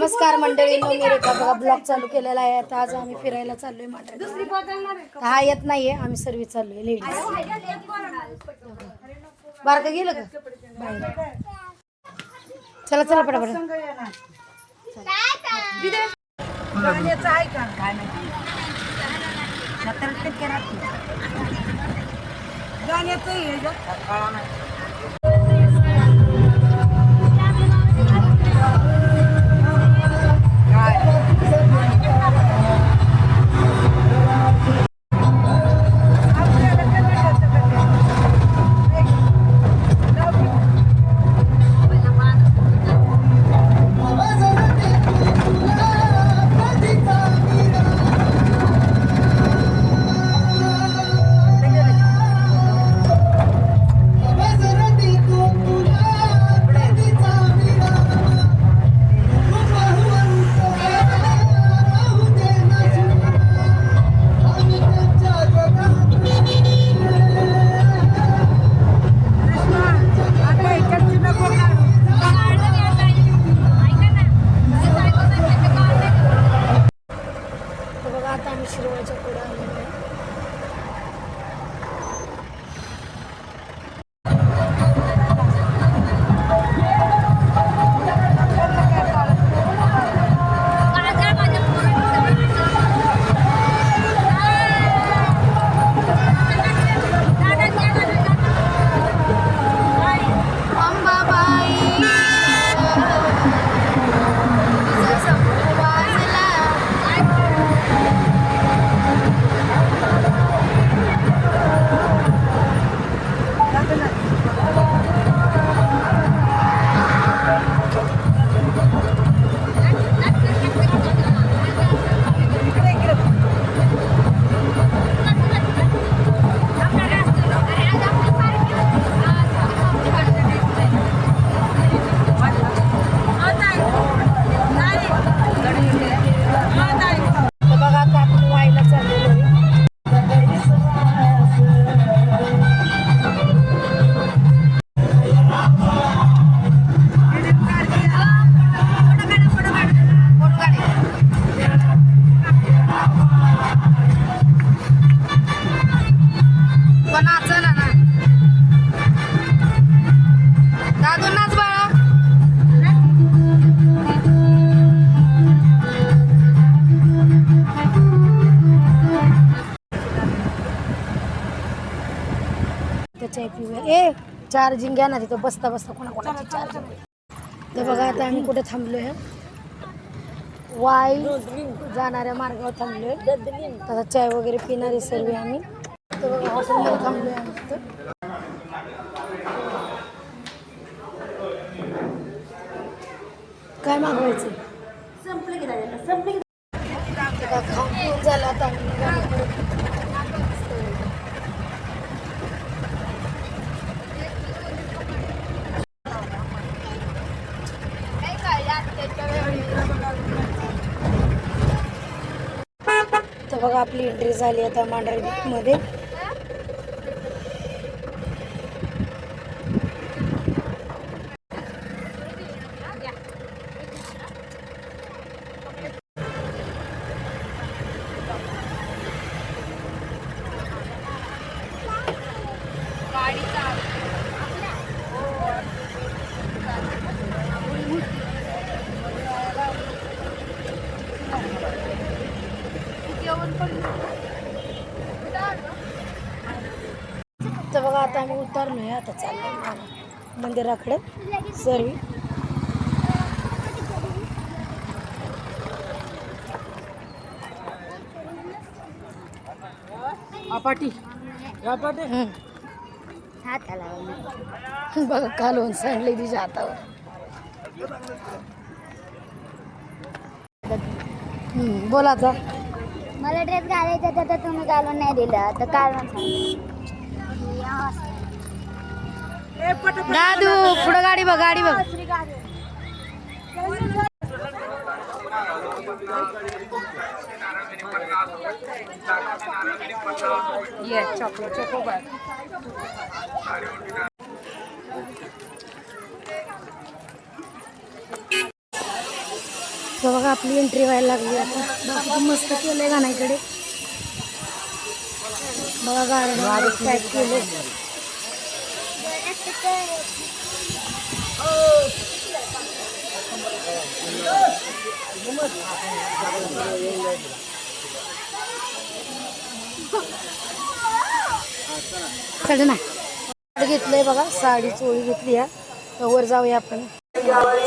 नमस्कार मंडळी मी रेखा. बघा ब्लॉग चालू केलेला आहे. आता आज आम्ही फिरायला चाललोय मांडरा हा येत नाहीये. आम्ही सर्व चाललोय लेडीज बारका गेलं का? बाहेर. चला चला पटापट. चार्जिंग घ्या ना तिथं बसता बसता कोणा कोणाची चार्जिंग तर बघा आता आम्ही कुठे थांबलोय वाई जाणाऱ्या मार्गावर थांबलोय. आता चाय वगैरे पिणारे सर्व आम्ही. तर बघा हॉटेलमध्ये थांबलोय आम्ही तिथं. काय मागवायचं बघा, खाऊन पिऊन झालं आता आम्ही निघालो परत. तर बघा आपली एंट्री झाली आता मांढर तर बघा आता आम्ही उतरलोय आता चाललोय मंदिराकडे. सर्व. आपाटी. आपाटी. बघा कालवून सांडले तिच्या हातावर. बोला आता. मला ड्रेस घालायचा होता तर तुम्ही घालून नाही दिलं. तर कारण दादू पुढं गाडी बघ गाडी बघ. ये चॉकलेट चोकोबार तर बघा आपली एंट्री व्हायला लागली आता. बघा किती मस्त केलंय गाण्याकडे. बघा गार्डन पॅक केले चढ ना. घेतलंय बघा साडी चोळी घेतली या. तर वर जाऊया आपण.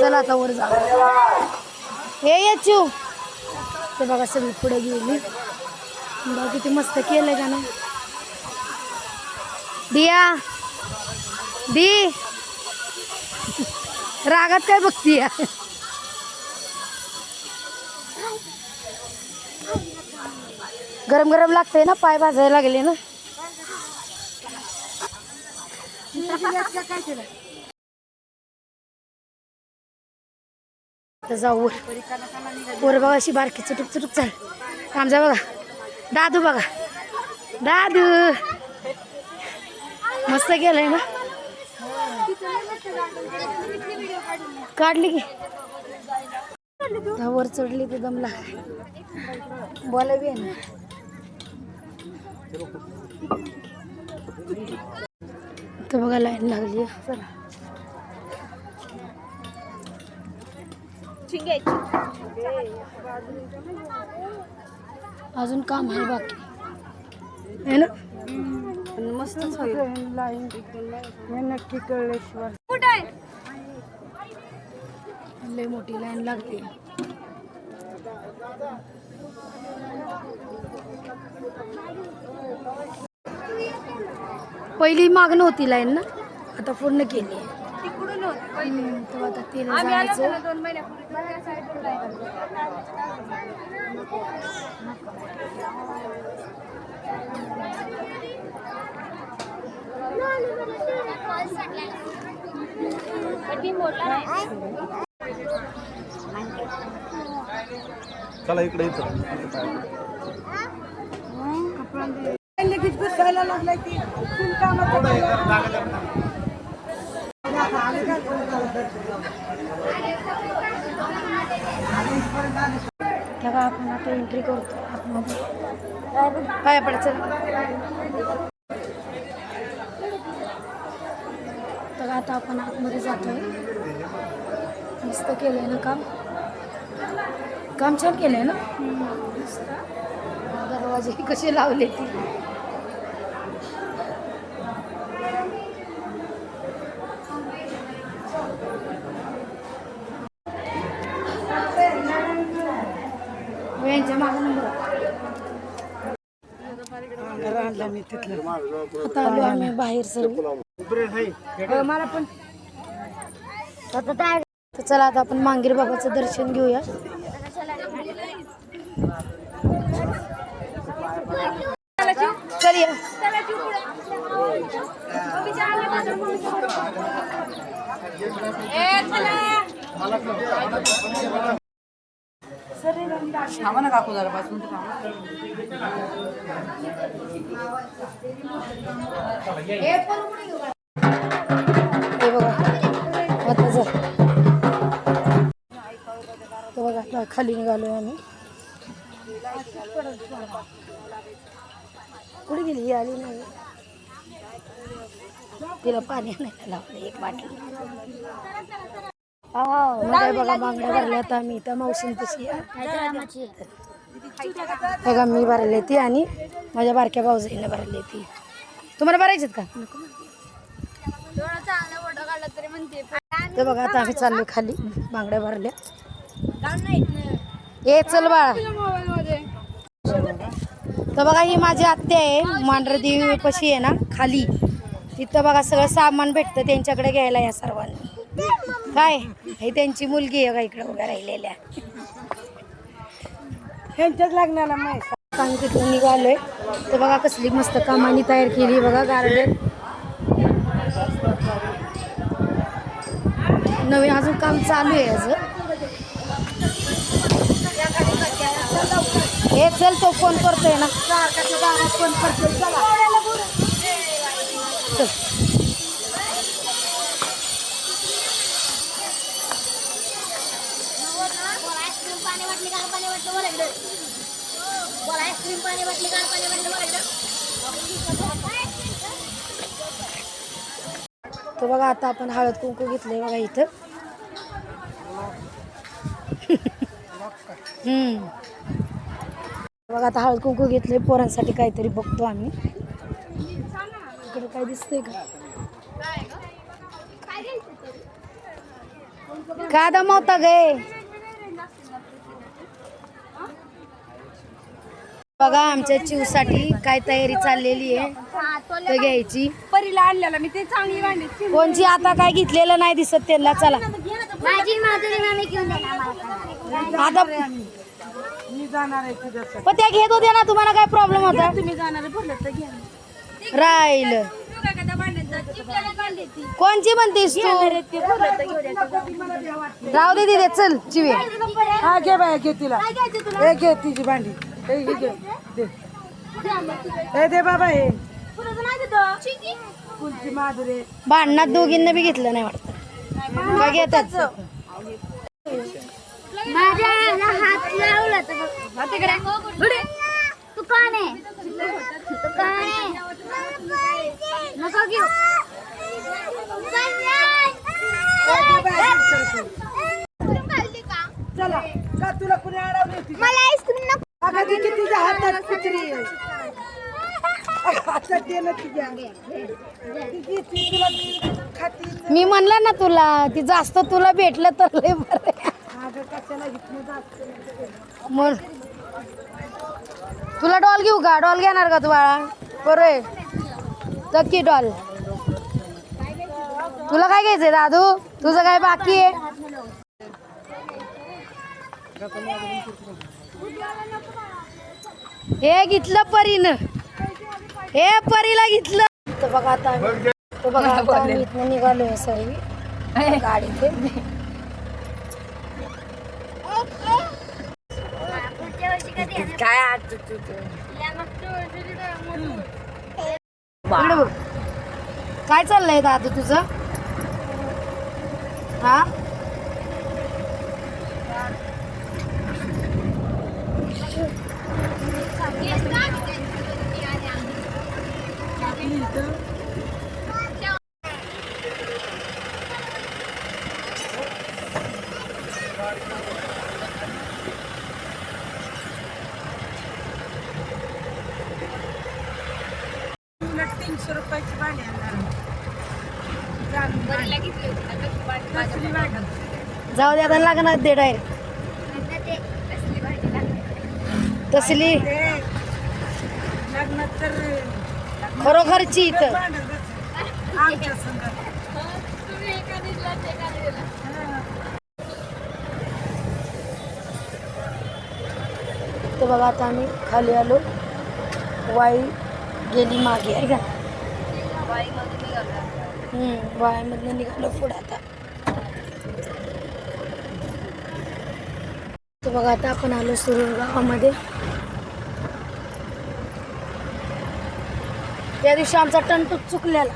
चला आता वर जाऊ. हे याचू ते बघा सगळी पुढे गेली. बघा किती मस्त केलंय का ना दिया. दी. रागात काय बघती या गरम गरम लागतंय ना पाय भाजायला लागले ना. आता जाऊ वर. वर बघा अशी बारकी चुटुक चुटुक चाल आमचा बघा. दादू बघा. दादू. मस्त गेलंय ना? काढली की. वर चढली ते दमला. बोला बी आहे ना. तर बघा लाईन लागली चला. आहे. चला अजून काम आहे बाकी. आहे ना? हे नक्की कळलेश्वर लय मोठी लाईन लागते. पहिली मागणं होती लाईन ना? आता पूर्ण केली आहे. तर आता तिला जायचं चला इकडे इथं. लगेच घुसायला लागलाय ती फुल कामाचं तेव्हा आपण आता एंट्री करतो. आतमध्ये पाया पडायचं तर आता आपण आतमध्ये जातोय. मस्त केलंय ना काम? काम छान केलंय ना? दरवाजे कसे लावले ती? आता आलो आम्ही बाहेर सर्व मला पण तर चला आता आपण मांगीर बाबाचं दर्शन घेऊया. चल या. थांबा ना काकू जरा पासून हे बघा. आता जा. बघा आता खाली निघालो आम्ही. कुठे गेली? ही आली नाही. तिला पाणी नाही लावलं एक बाटली. काय बघा बांगड्या आम्ही. त्या तशी. बघा मी भरली ती आणि माझ्या बारक्या भाऊजाईने भरली ती. तुम्हाला भरायच्यात का? ते बघा आता आम्ही चाललो खाली. बांगड्या भरल्या. ए चल बाळा. तर बघा ही माझी आत्या आहे. मांढरदेवी पशी आहे ना खाली. तिथं बघा सगळं सामान भेटतं त्यांच्याकडे घ्यायला या सर्वांनी. काय? हे त्यांची मुलगी आहे का इकडे उभ्या राहिलेल्या. ह्यांच्याच लागणार माहिती आम्ही तिथून निघालोय. तर बघा कसली मस्त कामानी तयार केली बघा गार्डन. नवीन अजून काम चालू आहे अजून. हे चल तो फोन करतोय ना. फोन करतोय चल. तर बघा आता आपण हळद कुंकू घेतलंय बघा इथं. हम्म. बघा आता हळद कुंकू घेतलंय पोरांसाठी काहीतरी बघतो आम्ही. इकडे काय दिसतंय का? का दमवता गे? बघा आमच्या चिवसाठी काय तयारी चाललेली आहे. घ्यायची. परीला आणलेला मी ते चांगली वाढली कोणची आता काय घेतलेलं नाही दिसत त्यांना चला. माझी माधुरी मामी घेऊन देणार आता मी जाणार आहे तुझ्या पण त्या घेत होत्या ना तुम्हाला काय प्रॉब्लेम होता? तुम्ही जाणार भरलं तर घ्या. राहिल. कोणची म्हणतेस तू? राहू दे चल चिवे. हा घे बाय घे तिला. हे घे तिची भांडी. हे दे. बाबा हे. कुलची माधुरे भांडणात दोघींना बी घेतलं नाही वाटतं. का घेतात माझ्या ह्याला हात लावला तर बघ. तिकडे. तू कोण आहे. तू कोण आहे. नको घेऊ. चला. का तुला कुणी अडवली होती मला आईस्क्रीम नको. अगं ती किती तुझ्या हातात कुत्री आहे. हातात दे ना तुझ्या. ती ती तुला खाती मी म्हणलं ना तुला ती जास्त तुला भेटलं तर लय बरं आहे. अगं कशाला घेतली जात मग? तुला डॉल घेऊ का? डॉल घेणार का तू बाळा? बरं आहे. नक्की डॉल. तुला काय घ्यायचंय दादू? तुझं काय बाकी आहे? हे घेतलं परीनं. हे परीला घेतलं. तर बघा आता आम्ही- तर बघा आता आम्ही इथनं निघालोय सर्व गाडीत? काय आज इकडे बघ. काय चाललंय दादू तुझं? हा? तीनशे रुपयाची भांडी? जाऊ दे आता लागणार दे डायरेक्ट तसली? लग्नात तर खरोखरची इथं. आमच्या संघात. तर बघा आता आम्ही खाली आलो. वाई गेली मागे आहे का? हम्म, वाईमधनं निघालो पुढे आता. तर बघा आता आपण आलो सुरूर गावामध्ये. त्या दिवशी आमचा टंटूक चुकलेला.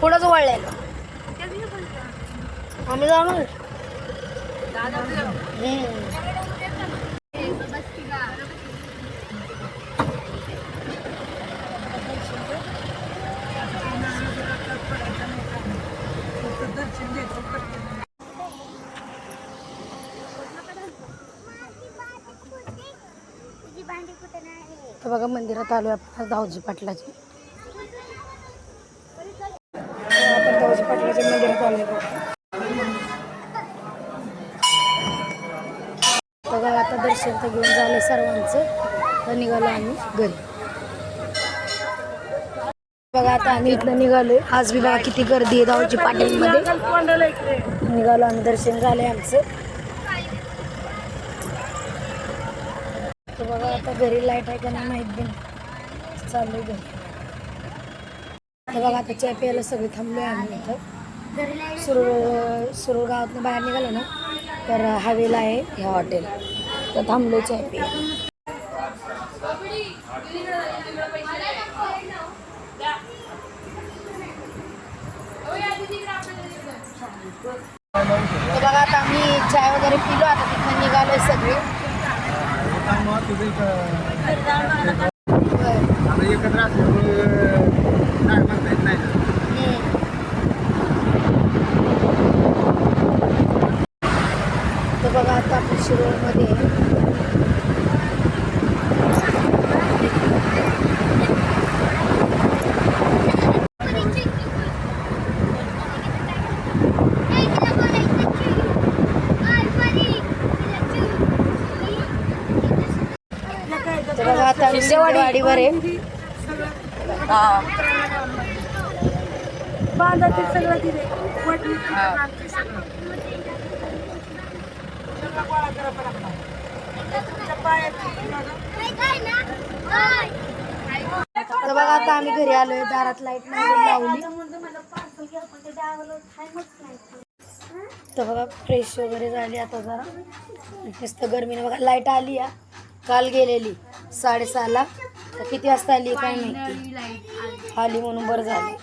पुढंच वळलेला आम्ही जाणार? तर बघा मंदिरात आलो आपण. दावजी पाटलाचे. आपण दावजी पाटलाच्या मंदिरात आलो बघा. आता दर्शन तर घेऊन झालं सर्वांचं. तर निघालो आम्ही घरी. बघा आता आम्ही इथनं निघालो आज बी बघा किती गर्दी आहे दाऊजी पाटीलमध्ये. निघालो आम्ही दर्शन झालंय आमचं. तर बघा आता घरी लाइट आहे का नाही माहीत बी नाही. चाललोय घरी. तर बघा आता चहा प्यायला सगळे थांबलोय आम्ही इथं. सुरू सुरू गावातनं बाहेर निघालो ना तर हवेला आहे ह्या हॉटेल तर चहा प्यायला तर बघा आता आम्ही चाय वगैरे पिलो आता तिथं निघालोय सगळे. एकत्र असल्यामुळे नाही म्हणता येत नाही हम्म. तर बघा आता आपण शिरोळमध्ये. आता आम्ही सिंदेवाडीवर आहे. बांधा ते सगळं दिले. तर बघा आता आम्ही घरी आलोय. दारात लाइट लावली. तर बघा फ्रेश वगैरे झाली आता जरा. नुसतं गरमीने बघा लाइट आली या. काल गेलेली साडेसहाला. तर किती वाजता आली काय माहिती? आली म्हणून बरं झालं.